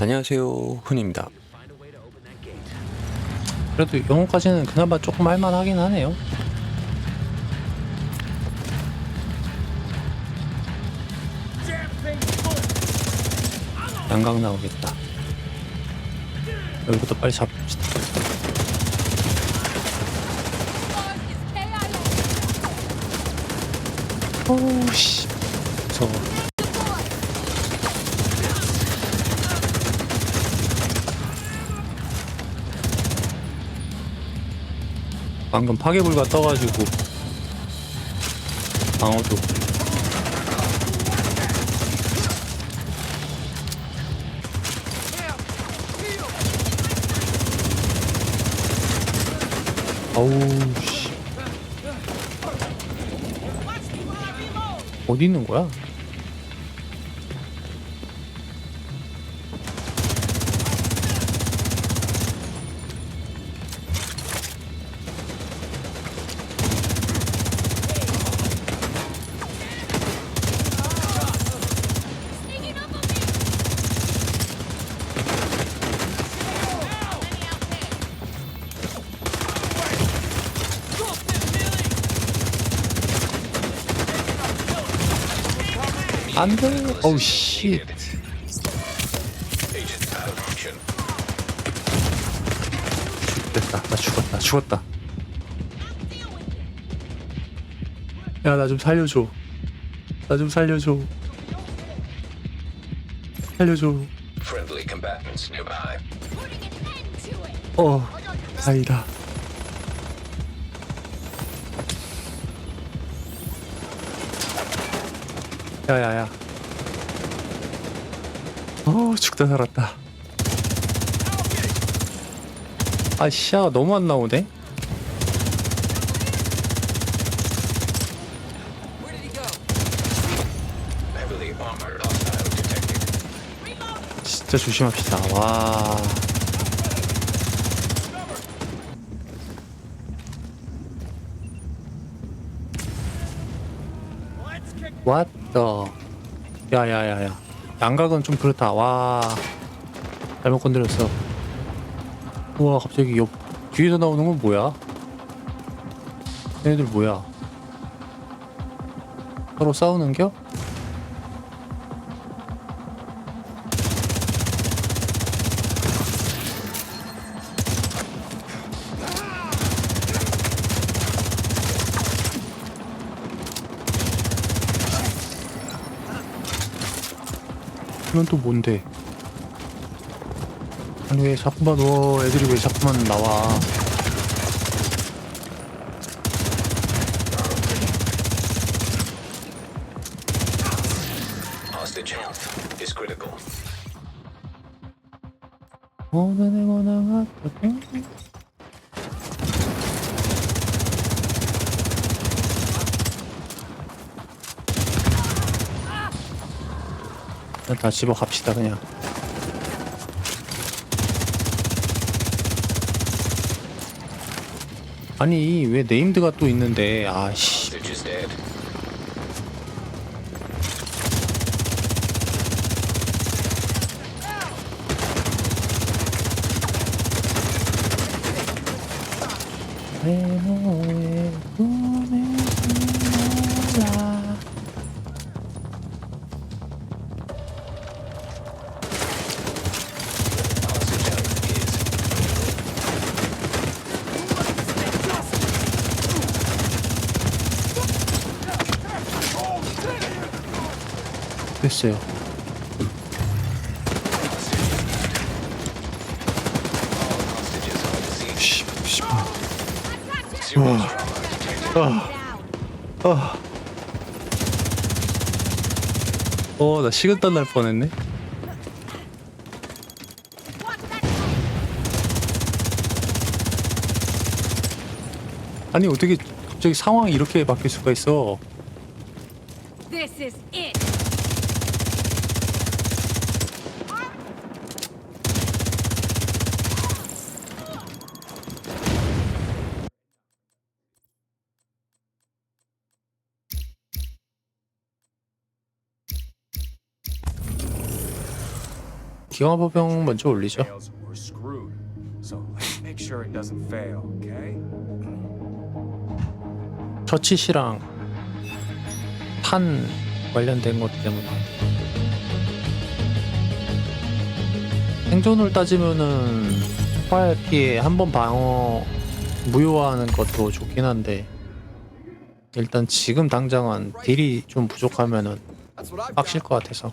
안녕하세요 훈입니다 그래도 영어까지는 그나마 조금 할만하긴 하네요. 양각 나오겠다. 여기부터 빨리 잡읍시다. 오우씨. 무서워. 방금 파괴불가 떠가지고 방어도 어우 씨 어디 있는 거야? 안돼. 어우 씨 됐다. 나 죽었다. 죽었다. 야 나 좀 살려줘. 나 좀 살려줘. 살려줘. 어 다행이다 야야야 어 죽다 살았다 아 시야가 너무 안 나오네. 진짜 조심합시다 와 What 야야야야. 양각은 좀 그렇다. 와. 잘못 건드렸어. 우와 갑자기 옆 뒤에서 나오는 건 뭐야? 얘네들 뭐야? 서로 싸우는겨? 이건 또 뭔데? 아니 왜 자꾸만 너 애들이 왜 자꾸만 나와? 오늘의 원앙아 땡 그냥 다 집어 갑시다 그냥. 아니 왜 네임드가 또 있는데 아씨 됐어요. 씨, 씨. 어, 나 식은땀 날 뻔했네. 아니 어떻게 갑자기 상황이 이렇게 바뀔 수가 있어? This is it. 기관포병 먼저 올리죠. 처치시랑 탄 관련된 것 때문에. 생존을 따지면은 폭발 피해 한 번 방어 무효화하는 것도 좋긴 한데 일단 지금 당장은 딜이 좀 부족하면은 빡실 것 같아서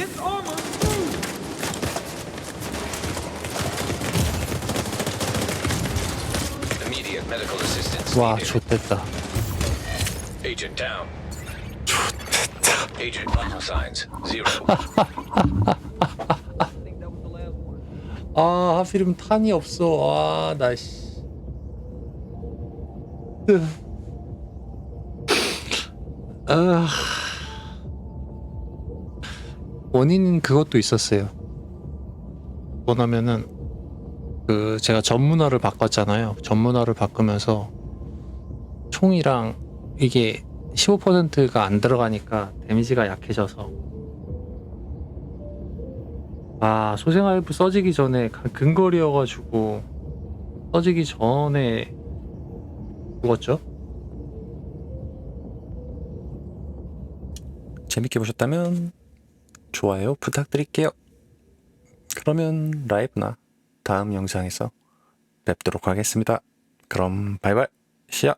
This armor through! Immediate medical assistance. 와 needed. 좋됐다 Agent down. Agent vital signs zero. 아 하필이면 탄이 없어 아나 씨. 으. 아 원인은 그것도 있었어요 뭐냐면은 그 제가 전문화를 바꿨잖아요 전문화를 바꾸면서 총이랑 이게 15%가 안 들어가니까 데미지가 약해져서 아 소생알부 써지기 전에 가- 근거리여가지고 써지기 전에 죽었죠? 재밌게 보셨다면 좋아요 부탁드릴게요. 그러면 라이브나 다음 영상에서 뵙도록 하겠습니다. 그럼 바이바이 시야